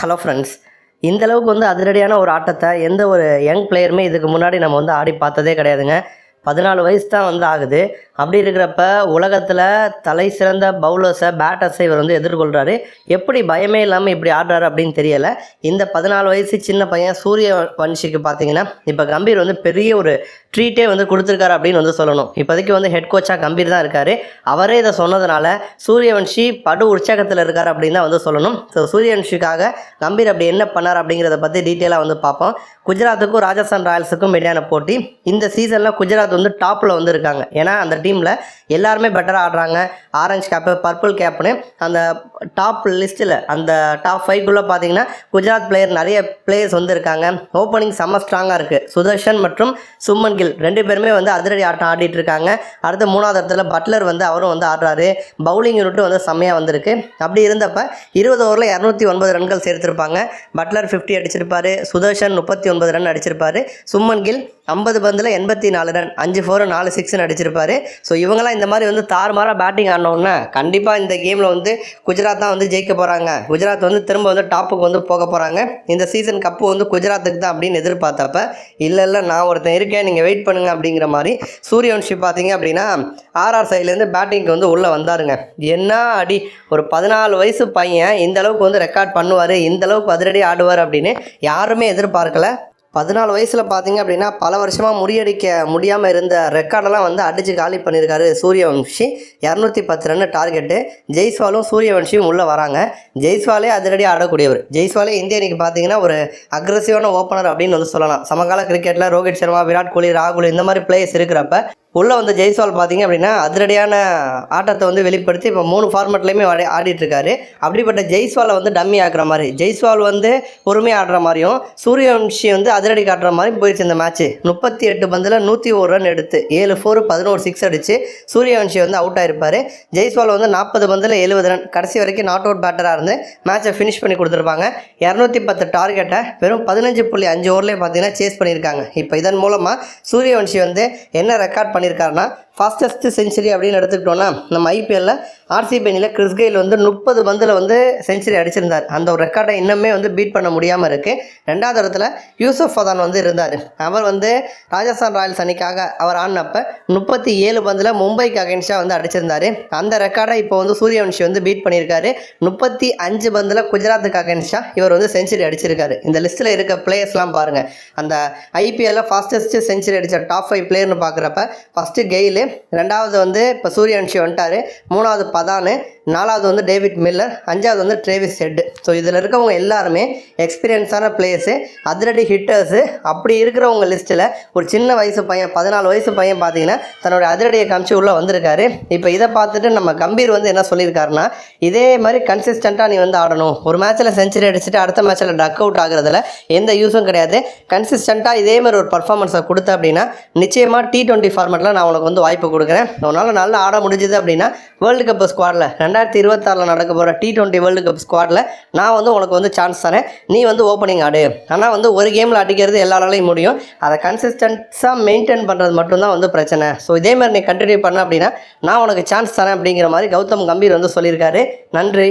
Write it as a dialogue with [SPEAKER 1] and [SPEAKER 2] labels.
[SPEAKER 1] Hello friends இந்த அளவுக்கு வந்து அதிரடியான ஒரு ஆட்டத்தை எந்த ஒரு யங் பிளேயருமே இதுக்கு முன்னாடி நம்ம வந்து ஆடி பார்த்ததே கிடையாதுங்க. பதினாலு வயசு தான் வந்து ஆகுது. அப்படி இருக்கிறப்ப உலகத்தில் தலை சிறந்த பவுலர்ஸை பேட்டர்ஸை இவர் வந்து எதிர்கொள்கிறாரு எப்படி பயமே இல்லாமல் இப்படி ஆடுறாரு அப்படின்னு தெரியலை. இந்த பதினாலு வயசு சின்ன பையன் சூரிய வன்ஷிக்கு பார்த்தீங்கன்னா இப்போ கம்பீர் வந்து பெரிய ஒரு ட்ரீட்டே வந்து கொடுத்துருக்காரு அப்படின்னு வந்து சொல்லணும். இப்போதைக்கு வந்து ஹெட் கோச்சாக கம்பீர் தான் இருக்கார். அவரே இதை சொன்னதுனால சூரியவன்ஷி படு உற்சாகத்தில் இருக்கார் அப்படின்னு தான் வந்து சொல்லணும். ஸோ சூரியவன்ஷிக்காக கம்பீர் அப்படி என்ன பண்ணார் அப்படிங்கிறத பற்றி டீட்டெயிலாக வந்து பார்ப்போம். குஜராத்துக்கும் ராஜஸ்தான் ராயல்ஸுக்கும் இடையான போட்டி. இந்த சீசனில் குஜராத் வந்து டாப்பில் வந்து இருக்காங்க ஏன்னா அந்த டீமில் எல்லாருமே பெட்டராக ஆடுறாங்க. ஆரஞ்சு கேப்பு பர்பிள் கேப்னு அந்த டாப் லிஸ்ட்டில் அந்த டாப் ஃபைவ்க்குள்ளே பார்த்தீங்கன்னா குஜராத் பிளேயர் நிறைய பிளேயர்ஸ் வந்து இருக்காங்க ஓப்பனிங் செம்ம ஸ்ட்ராங்காக இருக்குது சுதர்ஷன் மற்றும் சும்மன் கில் ரெண்டு பேருமே வந்து அதிரடி ஆட்டம் ஆடிட்டு இருக்காங்க. அடுத்த மூணாவது இடத்துல பட்லர் வந்து அவரும் வந்து ஆடுறாரு. பவுலிங் யூனிட் வந்து செம்மையாக வந்திருக்கு. அப்படி இருந்தப்ப இருபது ஓவரில் இரநூத்தி ஒன்பது ரன்கள் சேர்த்திருப்பாங்க. பட்லர் ஃபிஃப்டி அடிச்சிருப்பாரு. சுதர்ஷன் முப்பத்தி ஒன்பது ரன் அடிச்சிருப்பாரு. சும்மன் கில் ஐம்பது பந்தில் எண்பத்தி நாலு ரன். அஞ்சு ஃபோர் நாலு சிக்ஸ்னு அடிச்சிருப்பார். ஸோ இவங்கெல்லாம் இந்த மாதிரி வந்து தாறுமாறாக பேட்டிங் ஆடினோன்னா கண்டிப்பாக இந்த கேமில் வந்து குஜராத் தான் வந்து ஜெயிக்க போகிறாங்க குஜராத் வந்து திரும்ப வந்து டாப்புக்கு வந்து போக போகிறாங்க இந்த சீசன் கப்பு வந்து குஜராத்துக்கு தான் அப்படின்னு எதிர்பார்த்தப்ப இல்லை இல்லை நான் ஒருத்தன் இருக்கேன் நீங்கள் வெயிட் பண்ணுங்க அப்படிங்கிற மாதிரி சூரியவன்ஷி பார்த்தீங்க அப்படின்னா ஆர்ஆர் சைட்லேருந்து பேட்டிங்க்கு வந்து உள்ளே வந்தாருங்க. என்ன அடி ஒரு பதினாலு வயசு பையன் இந்த அளவுக்கு வந்து ரெக்கார்ட் பண்ணுவார் இந்த அளவுக்கு அதிரடி ஆடுவார் அப்படின்னு யாருமே எதிர்பார்க்கல. பதினாலு வயசில் பார்த்தீங்க அப்படின்னா பல வருஷமாக முறியடிக்க முடியாமல் இருந்த ரெக்கார்டெல்லாம் வந்து அடித்து காலி பண்ணியிருக்காரு சூரியவன்ஷி இரநூத்தி பத்து ரன் டார்கெட்டு ஜெய்ஸ்வாலும் சூரியவன்ஷியும் உள்ளே வராங்க. ஜெய்ஸ்வாலே அதிரடி ஆடக்கூடியவர். ஜெய்ஸ்வாலே இந்திய அணிக்கு பார்த்தீங்கன்னா ஒரு அக்ரஸிவான ஓப்பனர் அப்படின்னு வந்து சொல்லலாம். சமகால கிரிக்கெட்டில் ரோஹித் சர்மா விராட் கோலி ராகுல் இந்த மாதிரி பிளேயர்ஸ் இருக்கிறப்ப உள்ளே வந்த ஜெய்ஸ்வால் பார்த்தீங்க அப்படின்னா அதிரடியான ஆட்டத்தை வந்து வெளிப்படுத்தி இப்போ மூணு ஃபார்மெட்லேயுமே ஆடி ஆடிட்டுருக்காரு. அப்படிப்பட்ட ஜெய்ஸ்வாலை வந்து டம்மி ஆக்குற மாதிரி ஜெய்ஸ்வால் வந்து பொறுமையாக ஆடுற மாதிரியும் சூரியவன்ஷி வந்து அதிரடி காட்டுற மாதிரி போயிடுச்சு இந்த மேட்ச்சு முப்பத்தி எட்டு பந்தில் நூற்றி ஒரு ரன் எடுத்து ஏழு ஃபோர் பதினோரு சிக்ஸ் அடித்து சூரியவன்ஷி வந்து அவுட் ஆயிருப்பார். ஜெய்ஸ்வால் வந்து நாற்பது பந்தில் எழுபது ரன். கடைசி வரைக்கும் நாட் அவுட் பேட்டராக இருந்து மேட்சை ஃபினிஷ் பண்ணி கொடுத்துருப்பாங்க. இரநூத்தி பத்து டார்கெட்டை வெறும் பதினஞ்சு புள்ளி அஞ்சு ஓவர்லேயே பார்த்தீங்கன்னா சேஸ் பண்ணியிருக்காங்க. இப்போ இதன் மூலமாக சூரியவன்ஷி வந்து என்ன ரெக்கார்ட் பண்ணியிருக்காருன்னா ஃபாஸ்டஸ்ட் செஞ்சுரி அப்படின்னு எடுத்துக்கிட்டோன்னா நம்ம ஐபிஎல்லில் ஆர்சிபி அணியில் கிறிஸ் கெயில் வந்து முப்பது பந்தில் வந்து செஞ்சுரி அடிச்சிருந்தார். அந்த ஒரு ரெக்கார்டை இன்னுமே வந்து பீட் பண்ண முடியாமல் இருக்குது ரெண்டாவது இடத்துல யூசுப் ஃபதான் வந்து இருந்தார். அவர் வந்து ராஜஸ்தான் ராயல்ஸ் அணிக்காக அவர் ஆடினப்ப முப்பத்தி ஏழு பந்தில் மும்பைக்கு அகேன்ஸ்டாக வந்து அடிச்சிருந்தார். அந்த ரெக்கார்டை இப்போ வந்து சூரியவன்ஷி வந்து பீட் பண்ணியிருக்காரு. முப்பத்தி அஞ்சு பந்தில் குஜராத்துக்கு அகேன்ஸ்டாக இவர் வந்து செஞ்சுரி அடிச்சிருக்காரு. இந்த லிஸ்ட்டில் இருக்க பிளேயர்ஸ்லாம் பாருங்கள் அந்த ஐபிஎல்ல ஃபாஸ்டஸ்ட் செஞ்சுரி அடித்த டாப் ஃபைவ் பிளேயர்னு பார்க்குறப்ப ஃபஸ்ட்டு கெயிலு ரெண்டாவது வந்து இப்போ சூரியவன்ஷி வந்துட்டார். மூணாவது பதானு நாலாவது வந்து டேவிட் மில்லர் அஞ்சாவது வந்து ட்ரேவிஸ் ஹெட் ஸோ இதில் இருக்கவங்க எல்லாருமே எக்ஸ்பீரியன்ஸான பிளேயர்ஸு அதிரடி ஹிட்டர்ஸு அப்படி இருக்கிறவங்க லிஸ்ட்டில் ஒரு சின்ன வயசு பையன் பதினாலு வயசு பையன் பார்த்தீங்கன்னா தன்னோட அதிரடியை காமிச்சு உள்ளே வந்திருக்காரு. இப்போ இதை பார்த்துட்டு நம்ம கம்பீர் வந்து என்ன சொல்லியிருக்காருன்னா இதே மாதிரி கன்சிஸ்டண்ட்டாக நீ வந்து ஆடணும். ஒரு மேட்ச்சில் செஞ்சுரி அடிச்சுட்டு அடுத்த மேட்ச்சில் டக் அவுட் ஆகுறதுல எந்த யூஸும் கிடையாது. கன்சிஸ்டண்ட்டாக இதே மாதிரி ஒரு பர்ஃபார்மன்ஸை கொடுத்த அப்படின்னா நிச்சயமாக டி டுவெண்ட்டி ஃபார்மெட்டில் நான் உனக்கு வந்து வாய்ப்பு கொடுக்குறேன். உன்னால் நல்லா ஆட முடிஞ்சுது அப்படின்னா வேர்ல்டு கப் ஸ்குவாடில் ரெண்டாயிரத்தி இருபத்தாறில் நடக்க போகிற டி டுவெண்ட்டி வேர்ல்டு கப் ஸ்குவாடில் நான் வந்து உனக்கு வந்து சான்ஸ் தரேன். நீ வந்து ஓப்பனிங் ஆடு. ஆனால் வந்து ஒரு கேமில் அடிக்கிறது எல்லாராலையும் முடியும். அதை கன்சிஸ்டன்ஸாக மெயின்டைன் பண்ணுறது மட்டும்தான் வந்து பிரச்சனை. ஸோ இதே மாதிரி நீ கண்டினியூ பண்ண அப்படின்னா நான் உனக்கு சான்ஸ் தரேன் அப்படிங்கிற மாதிரி கௌதம் கம்பீர் வந்து சொல்லியிருக்காரு. நன்றி.